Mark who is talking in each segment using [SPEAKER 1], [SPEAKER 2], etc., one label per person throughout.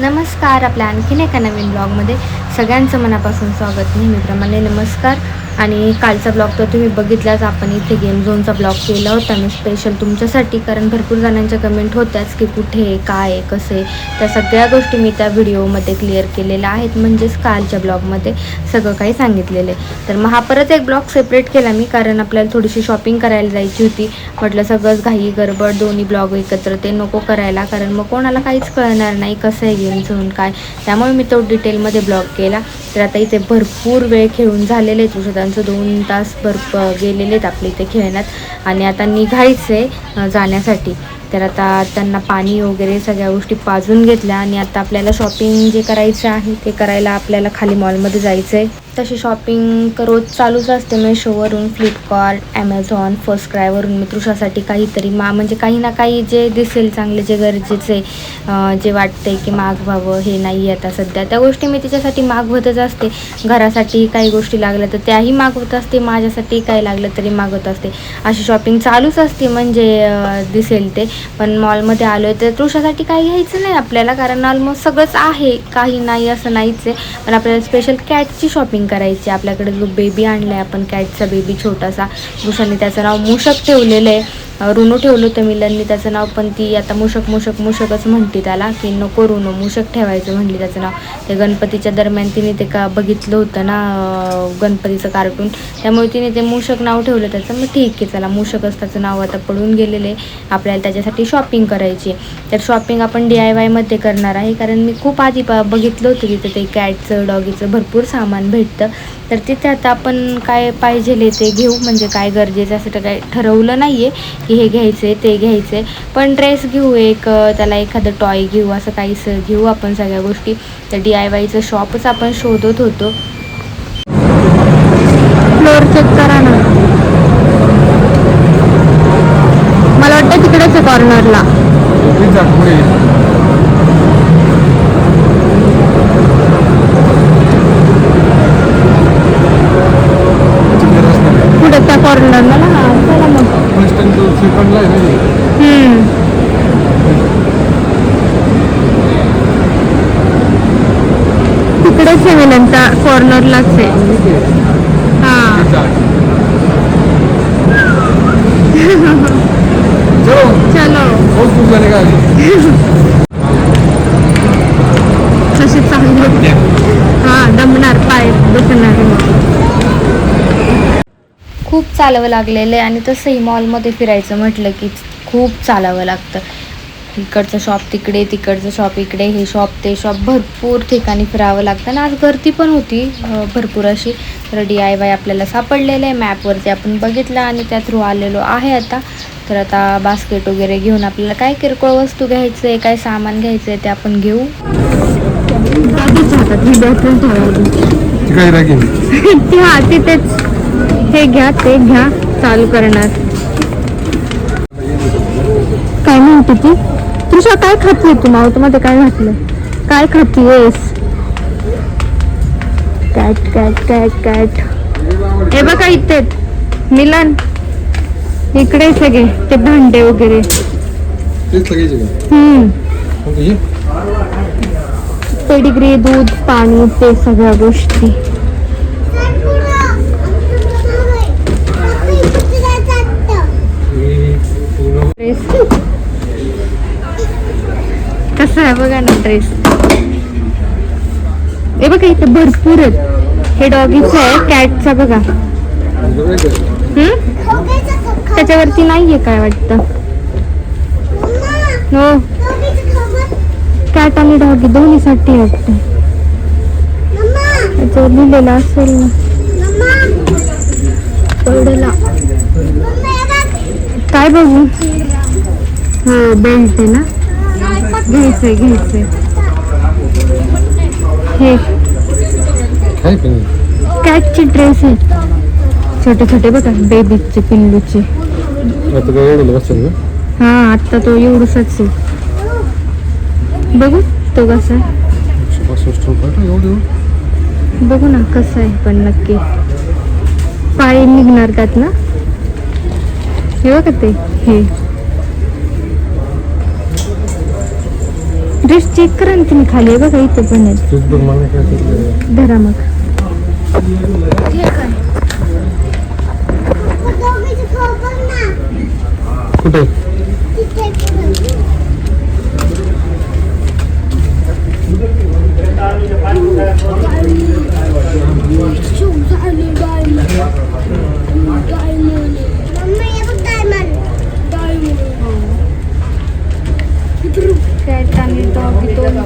[SPEAKER 1] नमस्कार आपल्या आणखीन एका नवीन ब्लॉगमध्ये सगळ्यांचं मनापासून स्वागत. नेहमीप्रमाणे नमस्कार. आणि कालचा ब्लॉग तर तुम्ही बघितलाच आपण इथे गेम झोनचा ब्लॉग केला होता. मी स्पेशल तुमच्यासाठी कारण भरपूर जणांच्या कमेंट होत्याच की कुठे आहे काय आहे कसे. त्या सगळ्या गोष्टी मी त्या व्हिडिओमध्ये क्लिअर केलेल्या आहेत. म्हणजेच कालच्या ब्लॉगमध्ये सगळं काही सांगितलेलं आहे. तर मग हा परत एक ब्लॉग सेपरेट केला मी कारण आपल्याला थोडीशी शॉपिंग करायला जायची होती. म्हटलं सगळंच घाई गडबड दोन्ही ब्लॉग एकत्र ते नको करायला कारण मग कोणाला काहीच कळणार नाही कसं आहे गेम झोन काय. त्यामुळे मी तो डिटेलमध्ये ब्लॉग केला. तर आता इथे भरपूर वेळ खेळून झालेले आहेत. औषधांचं दोन तास भर गेलेले आहेत आपले इथे खेळण्यात. आणि आता निघायचं आहे जाण्यासाठी. तर आता त्यांना पाणी वगैरे सगळ्या गोष्टी पाजून घेतल्या आणि आता आपल्याला शॉपिंग जे करायचं आहे ते करायला आपल्याला खाली मॉलमध्ये जायचं आहे तशी शॉपिंग रोज चालूच असते मेशोवरून फ्लिपकार्ट ॲमेझॉन फर्स्ट क्रायवरून मी तृषासाठी काहीतरी मा म्हणजे काही ना काही जे दिसेल चांगले जे गरजेचे जे वाटते की मागवावं हे नाही आहे आता सध्या. त्या गोष्टी मी तिच्यासाठी मागवतच असते. घरासाठी काही गोष्टी लागल्या तर त्याही मागवत असते. माझ्यासाठी काही लागलं तरी मागवत असते. अशी शॉपिंग चालूच असते म्हणजे दिसेल ते. पण मॉलमध्ये आलो आहे तर तृषासाठी काही घ्यायचं नाही आपल्याला कारण ऑलमोस्ट सगळंच आहे. काही नाही असं नाहीच आहे. पण आपल्याला स्पेशल कॅटची शॉपिंग करायची आपल्याकडे जो बेबी आणला आहे आपण कॅटचा बेबी छोटासा मुशाने त्याचं नाव मूषक ठेवलेलं आहे. अं, रुनू ठेवलं होतं मिलननी त्याचं नाव पण ती आता मूषक मूषक मूषकच म्हणते त्याला की नको रुनू मूषक ठेवायचं म्हणली त्याचं नाव. ते गणपतीच्या दरम्यान तिने ते का बघितलं होतं ना गणपतीचं कार्टून. त्यामुळे तिने ते मूषक नाव ठेवलं त्याचं. मग ठीक आहे चला मूषकच त्याचं नाव आता पडून गेलेलं आहे. आपल्याला त्याच्यासाठी शॉपिंग करायची आहे. तर शॉपिंग आपण डी आय वायमध्ये करणार आहे कारण मी खूप आधी प बघितलं होतं तिथं ते कॅटचं डॉगीचं भरपूर सामान भेटतं. तर तिथे आता आपण काय पाहिजे ते घेऊ म्हणजे काय गरजेचं असं तर काय ठरवलं नाही आहे की हे घ्यायचं आहे ते घ्यायचं आहे पण ड्रेस घेऊ एक त्याला एखादं टॉय घेऊ असं काहीच घेऊ आपण सगळ्या गोष्टी. तर डी आय वायचं शॉपच आपण शोधत होतो. फ्लोअर चेक करा ना. मला वाटतं तिकडेच आहे कॉर्नरला कॉर्नरला ना चला मग. हम्म. तिकडेच आहे कॉर्नरलाच आहे. चलो. तसे चांगले. हा दमणार पाय दुखणार. खूप चालावं लागलेलं आहे आणि तसंही मॉलमध्ये फिरायचं म्हटलं की खूप चालावं लागतं. इकडचं शॉप तिकडे तिकडचं शॉप इकडे हे शॉप ते शॉप भरपूर ठिकाणी फिरावं लागतं. आणि आज गर्दी पण होती भरपूर अशी. तर डी आय वाय आपल्याला सापडलेलं आहे. मॅपवरती आपण बघितलं आणि त्या थ्रू आलेलो आहे आता. तर आता बास्केट वगैरे घेऊन आपल्याला काय किरकोळ वस्तू घ्यायचं आहे काय सामान घ्यायचं आहे ते आपण घेऊ. ती हा घ्या ते घ्या चालू करणार. काय म्हणते ती तुझ्या काय खाती तू मावत मध्ये काय घातलं? काय खातीयस? Cat cat cat cat. हे बघा इथे. मिलन. इकडे सगळे ते भांडे वगैरे. हम्म. पेडिग्री दूध पाणी ते सगळ्या गोष्टी. ड्रेस कसं आहे बघा ना ड्रेस हे बघा इथे भरपूर आहेत. हे डॉगीचं आहे कॅटचा बघा. हम्म त्याच्यावरती नाहीये काय वाटतं? हो. कॅट आणि डॉगी दोन्हीसाठी वाटतं त्याच्यावर लिहिलेलं असेल ना. पडला. काय बघू? बेल्ट आहे ना? घ्यायचंय घ्यायचंय. हे. कॅटचे ड्रेस आहेत. छोटे छोटे बघा बेबीचे पिल्लूचे. हा आता तो एवढूसाच आहे. बघू तो कसा आहे. बघू ना कसं आहे पण नक्की. पाय निघणार त्यात ना? हे बघा ते हे. ड्रेस चेक करा ना तुम्ही खाली. आहे बघा इथं पण आहेत धरा मग.
[SPEAKER 2] कुठे
[SPEAKER 1] कॅट आणि डॉगी दोन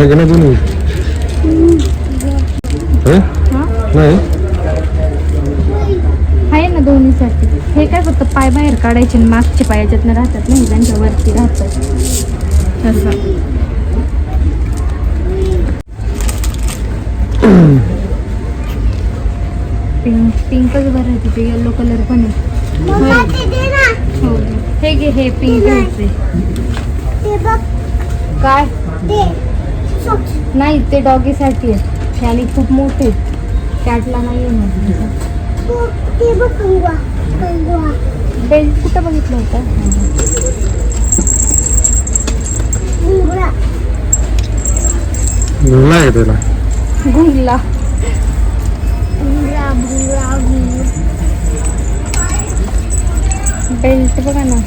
[SPEAKER 2] काय का नाही दोन्ही हे?
[SPEAKER 1] हा
[SPEAKER 2] नाही?
[SPEAKER 1] आहे ना दोन्हीसाठी. हे काय फक्त पाय बाहेर काढायचे आणि मागचे पाय याच्यातनं राहतात नाही त्यांच्या वरती राहतात तसं. पिंक पिंकच बरं आहे तिथे येल्लो कलर पण आहे. हो. हे घे हे पिंक घ्यायचे काय? नाही ते डॉगीसाठी आहे आणि खूप मोठे आहेत. कॅटला नाही बेल्ट कुठं बघितलं होतं?
[SPEAKER 2] घुमला आहे त्याला.
[SPEAKER 1] घुंगला बेल्ट बघा ना.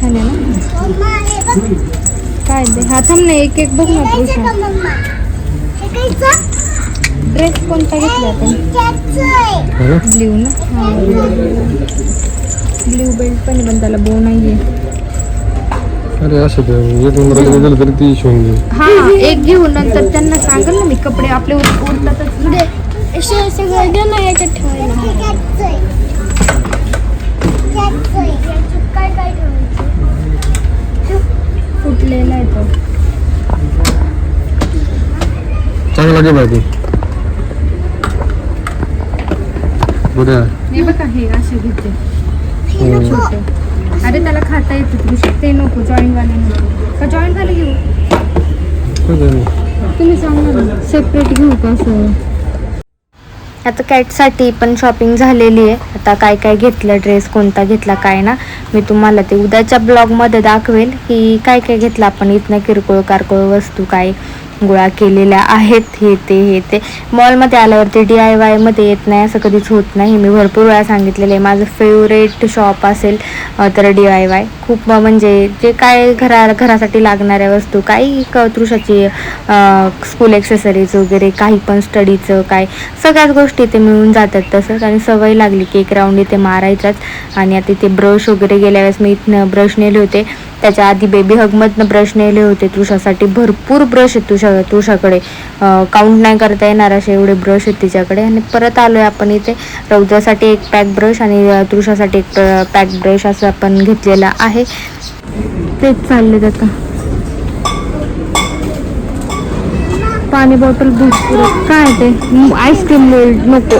[SPEAKER 1] छान आहे ना? काय ते? हा थांब ना एक एक बघ ना तृषा ड्रेस कोणता घेतला आपण
[SPEAKER 2] हो ना?
[SPEAKER 1] ब्ल्यू ना? हा ब्ल्यू बेल्ट पण आहे, पण त्याला बो नाहीये.
[SPEAKER 2] अरे असं ते एक नंबर गेलं तरी ती शिवून घे
[SPEAKER 1] हा एक घेऊन नंतर त्यांना सांगेल ना मी कपडे आपले उर- उरतातच ना.
[SPEAKER 3] सगळं ना याच्यात ठेवायला.
[SPEAKER 1] फुटलेला आहे तो.
[SPEAKER 2] चांगला घे बरं.
[SPEAKER 1] हे बघा हे असे घेते. छोटे. अरे त्याला खाता येतं कृषी ते नको जॉईंट वाले नको. का जॉईंट वाले घेऊ? तुम्ही सांगा सेपरेट घेऊ का असं? आता कॅटसाठी पण शॉपिंग झालेली आहे. आता काय काय घेतलं ड्रेस कोणता घेतला काय ना. मी तुम्हाला ते उद्याच्या ब्लॉगमध्ये दाखवेल. की काय काय घेतलं आपण इथनं किरकोळ कारकोळ वस्तू काय? गोळा केलेल्या आहेत. हे ते हे ते. मॉलमध्ये आल्यावरती डी आय वायमध्ये येत नाही असं कधीच होत नाही. मी भरपूर वेळा सांगितलेलं आहे. माझं फेवरेट शॉप असेल तर डी आय वाय खूप म्हणजे जे काय घरा घरासाठी लागणाऱ्या वस्तू काही क स्कूल एक्सेसरीज वगैरे काही पण स्टडीचं काय सगळ्याच गोष्टी इथे मिळून जातात तसंच. आणि सवय लागली की एक राऊंड इथे मारायचाच. आणि आता इथे ब्रश वगैरे गेल्या वेळेस मी इथनं ब्रश नेले होते. त्याच्या आधी बेबी हगमधनं ब्रश नेले होते तुषासाठी. भरपूर ब्रश आहेत तुषा तुषाकडे काउंट नाही करता येणार असे एवढे ब्रश आहेत तिच्याकडे. आणि परत आलोय आपण इथे. रौद्रासाठी एक पॅक ब्रश आणि तुषासाठी एक पॅक ब्रश असं आपण घेतलेला आहे. तेच चालले आता. पाणी बॉटल दूध पुरं काय ते? आईस्क्रीम नको.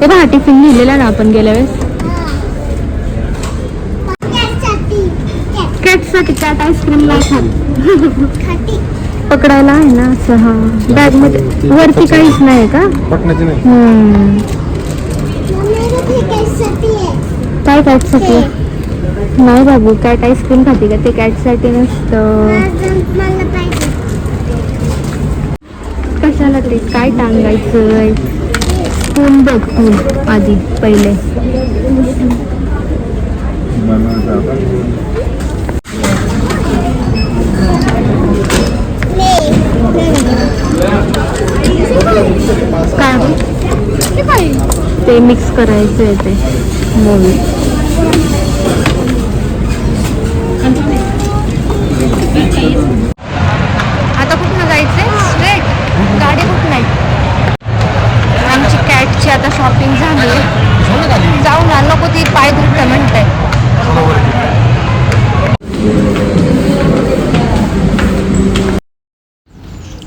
[SPEAKER 1] ते बघा टिफिन लिहिलेला ना आपण गेल्या वेळेस. कॅटसाठी कॅट आईस्क्रीम नाही खात. पकडायला आहे ना असं हा. बॅगमध्ये वरती काहीच नाही का? हम्म. काय कॅटसाठी नाही बाबू कॅट आईस्क्रीम खाते का? ते कॅटसाठी नसतं. कशाला ते? काय टांगायचं स्पून बघ तू आधी पहिले काय ते मिक्स करायचं आहे ते मूवी आता कुठनं जायचंय? स्ट्रेट गाडी कुठं नाही? आमची कॅटची आता शॉपिंग झाली. जाऊ ना नको ती पाय दुखतं म्हणताय.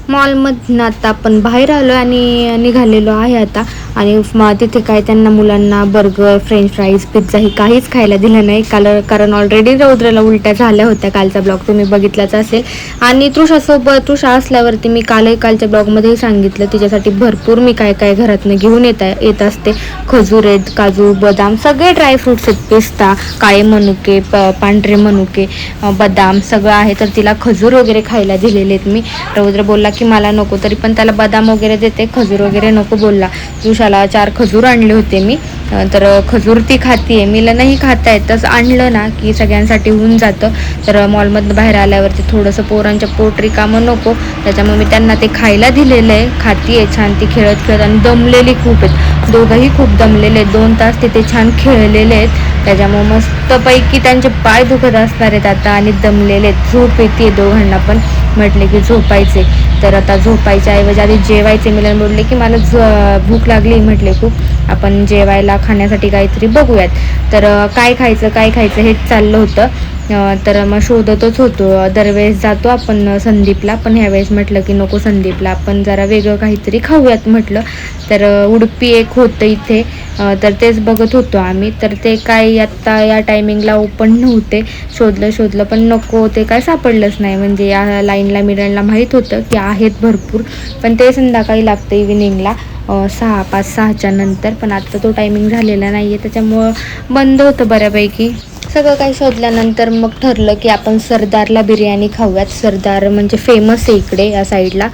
[SPEAKER 1] मॉलमधनं आता आपण बाहेर आलो आणि निघालेलो आहे आता. आणि मग तिथे काय त्यांना मुलांना बर्गर फ्रेंच फ्राईज पिझ्झा ही काहीच खायला दिलं नाही. काल कारण ऑलरेडी रौद्रला उलट्या झाल्या होत्या कालचा ब्लॉग तुम्ही बघितलाच असेल. आणि तृषासोबत तृषा असल्यावरती मी कालही कालच्या ब्लॉगमध्येही सांगितलं तिच्यासाठी भरपूर मी काय काय घरातनं घेऊन येत येत असते. खजूर आहेत काजू बदाम सगळे ड्रायफ्रुट्स आहेत. पिस्ता काळे मनुके प पांढरे मनुके बदाम सगळं आहे. तर तिला खजूर वगैरे खायला दिलेले आहेत मी. रौद्र बोलला की मला नको तरी पण त्याला बदाम वगैरे देते खजूर वगैरे नको बोलला. मला चार खजूर आणले होते मी. तर खजूर ती खाते मीला नाही खाता येतच आणलं ना की सगळ्यांसाठी होऊन जातं. तर मॉलमधनं बाहेर आल्यावरती थोडंसं पोरांच्या पोट रिकामं नको. त्याच्यामुळे मी त्यांना ते खायला दिलेलं आहे. खाती आहे छान ती खेळत खेळत आणि दमलेली खूप आहेत. दोघंही खूप दमलेले आहेत. दोन तास तिथे छान खेळलेले आहेत. त्याच्यामुळे मस्तपैकी त्यांचे पाय दुखत असणार आहेत आता आणि दमलेले आहेत. झोप येते दोघांना पण. म्हटले की झोपायचे. तर आता झोपायच्या ऐवजी आधी जेवायचे. मिलन बोलले की मला भूक लागली म्हटले खूप. आपण जेवायला खाण्यासाठी काहीतरी बघूयात. तर काय खायचं काय खायचं हेच चाललं होतं. तर मग शोधतच होतो. दरवेळेस जातो आपण संदीपला पण ह्यावेळेस म्हटलं की नको संदीपला. आपण जरा वेगळं काहीतरी खाऊयात म्हटलं. तर उडपी एक होतं इथे. तर तेच बघत होतो आम्ही. तर ते काय आत्ता या टायमिंगला ओपन नव्हते. शोधलं शोधलं पण नको ते काय सापडलंच नाही. म्हणजे या लाईनला मिरांडला माहीत होतं की आहेत भरपूर. पण ते संध्याकाळी लागतं इव्हिनिंगला सहा पाच सहाच्या नंतर. पण आता तो टायमिंग झालेला नाही आहे त्याच्यामुळं बंद होतं बऱ्यापैकी. सगळं काही शोधल्यानंतर मग ठरलं की आपण सरदारला बिर्याणी खाऊयात. सरदार म्हणजे फेमस आहे इकडे या साईडला.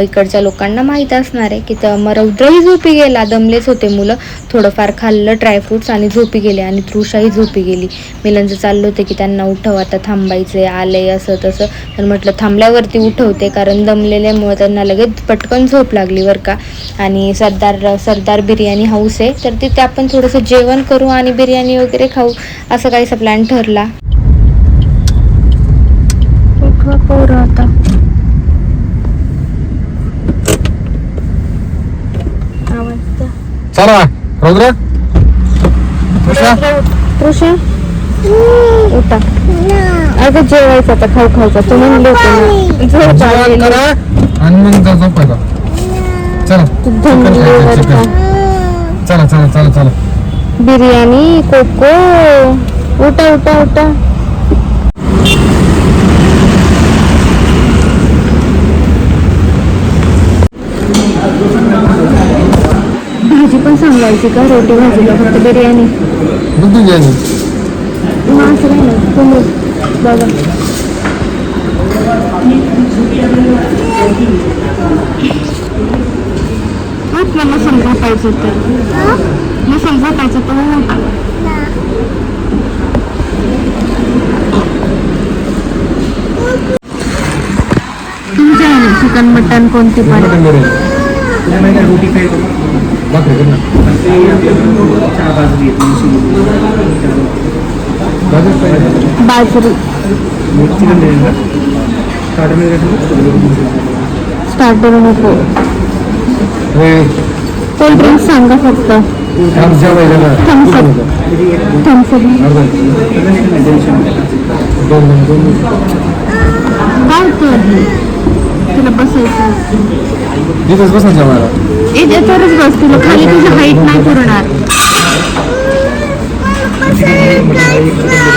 [SPEAKER 1] इकडच्या लोकांना माहीत असणार आहे की तर मग रौद्रही झोपी गेला. दमलेच होते मुलं. थोडंफार खाल्लं ड्रायफ्रुट्स आणि झोपी गेले आणि तृषाही झोपी गेली. मिलनचं चाललं होतं की त्यांना उठव आता थांबायचे आले असं तसं. तर म्हटलं थांबल्यावरती उठवते कारण दमलेल्यामुळे त्यांना लगेच पटकन झोप लागली बरं का. आणि सरदार सरदार बिर्याणी हाऊस आहे तर तिथे आपण थोडंसं जेवण करू आणि बिर्याणी वगैरे खाऊ असं काही प्लॅन ठरला. उठवा पोरं आता.
[SPEAKER 2] चला रौद्र.
[SPEAKER 1] उठा. अगं जेवायचं आता खाऊ खायचा तू म्हणले होते ना. झोप
[SPEAKER 2] जेवण
[SPEAKER 1] आलेली.
[SPEAKER 2] करा आणि मग जा झोपायला. चला. चिकन खायचं चिकन? चला चला चला चला.
[SPEAKER 1] बिर्याणी कोको. उठा उठा उठा. भाजी पण सांगायची का? रोटी भाजीला फक्त बिर्याणी.
[SPEAKER 2] बिर्याणी.
[SPEAKER 1] मग असं नाही ना तुम्ही बघा. ना मग झोपायचं तर. मग झोपायचं तर. उठ. तुमच्या चिकन मटन कोणती पण
[SPEAKER 2] ना. भाजीच पाहिजे.
[SPEAKER 1] बाजरी. स्टार्टर नको. कोल्ड्रिंक सांगा फक्त.
[SPEAKER 2] ना.
[SPEAKER 1] थम्सअप काय हे? तुला बसायचं
[SPEAKER 2] तिथेच बसा जेवायला
[SPEAKER 1] याच्यावरच बस तुला खाली तुझी हाईट नाही पुरणार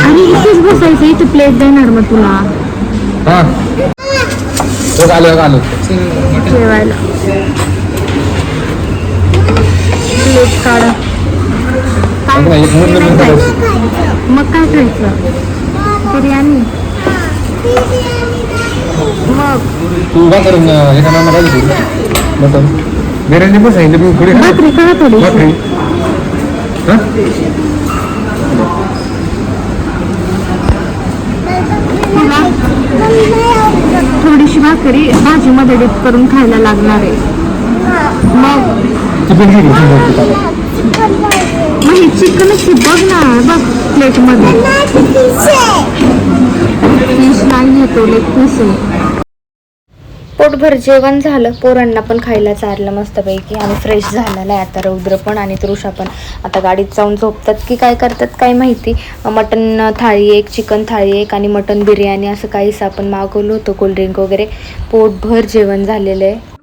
[SPEAKER 1] आणि इथेच बसायचं इथे प्लेट देणार मग तुला
[SPEAKER 2] हा आलं
[SPEAKER 1] जेवायला प्लेट काढा मग काय खायचं? बिर्याणी. मग.
[SPEAKER 2] तू का करून एका नाना पाहिजे मटन बिर्याणी पण सांगितली मी थोडी.
[SPEAKER 1] भाकरी का थोडी
[SPEAKER 2] भाकरी. हा?
[SPEAKER 1] थोडीशी भाकरी भाजीमध्ये डिप करून खायला लागणार आहे. मग?
[SPEAKER 2] चिकन
[SPEAKER 1] चिकनच बघ ना बघ प्लेटमध्ये फिश नाही येतो लेग पीस आहे. पोटभर जेवण झालं पोरांना पण खायला चारलं मस्तपैकी. आणि फ्रेश झालेलं आहे आता रौद्र पण आणि तृषा पण. आता गाडीत जाऊन झोपतात की काय करतात काय माहिती. मटन थाळी एक चिकन थाळी एक आणि मटन बिर्याणी असं काहीच आपण मागवलं होतं कोल्ड्रिंक वगैरे. पोटभर जेवण झालेलं आहे.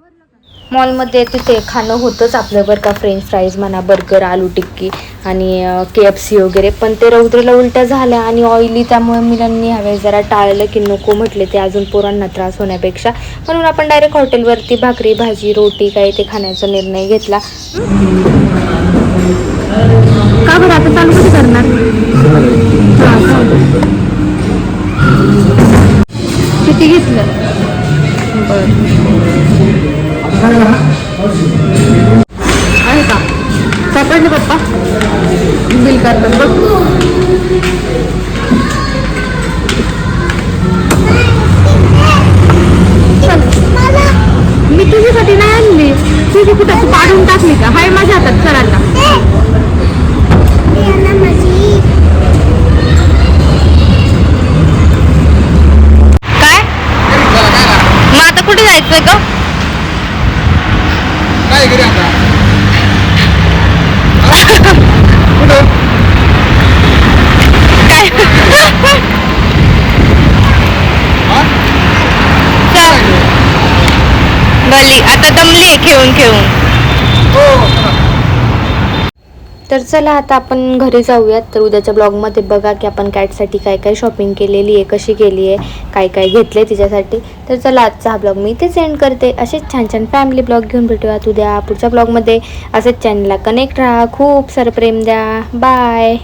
[SPEAKER 1] मॉलमध्ये तिथे खाणं होतंच आपलं बरं का फ्रेंच फ्राईज म्हणा बर्गर आलू टिक्की. आणि के एफ सी वगैरे पण ते रौद्रला उलट्या झाल्या आणि ऑइली त्यामुळे मुलांनी हवे जरा टाळलं की नको म्हटले ते अजून पोरांना त्रास होण्यापेक्षा. म्हणून आपण डायरेक्ट हॉटेलवरती भाकरी भाजी रोटी काय ते खाण्याचा निर्णय घेतला. का बरं? आता चालू कधी करणार? किती घेतलं? आहे का? सापडले पप्पा? बिल करतात बघ मी तुझ्यासाठी नाही आणली. तुझी कुठं तू पाडून टाकली का? हाय माझ्या हातात चल आता. काय? मग आता कुठे जायचंय का
[SPEAKER 2] काय घरी आता कुठं
[SPEAKER 1] काय
[SPEAKER 2] हा?
[SPEAKER 1] भली आता दमली खेळून खेळून.
[SPEAKER 2] हो.
[SPEAKER 1] तर चला आता आपण घरी जाऊयात. तर उद्याच्या ब्लॉगमध्ये बघा की आपण कॅटसाठी काय काय शॉपिंग केलेली आहे कशी केली आहे काय काय घेतले तिच्यासाठी. तर चला आजचा हा ब्लॉग मी इथेच एंड करते. असेच छान छान फॅमिली ब्लॉग घेऊन भेटूयात उद्या. पुढच्या ब्लॉगमध्ये असेच चॅनलला कनेक्ट राहा. खूप सारं प्रेम द्या. बाय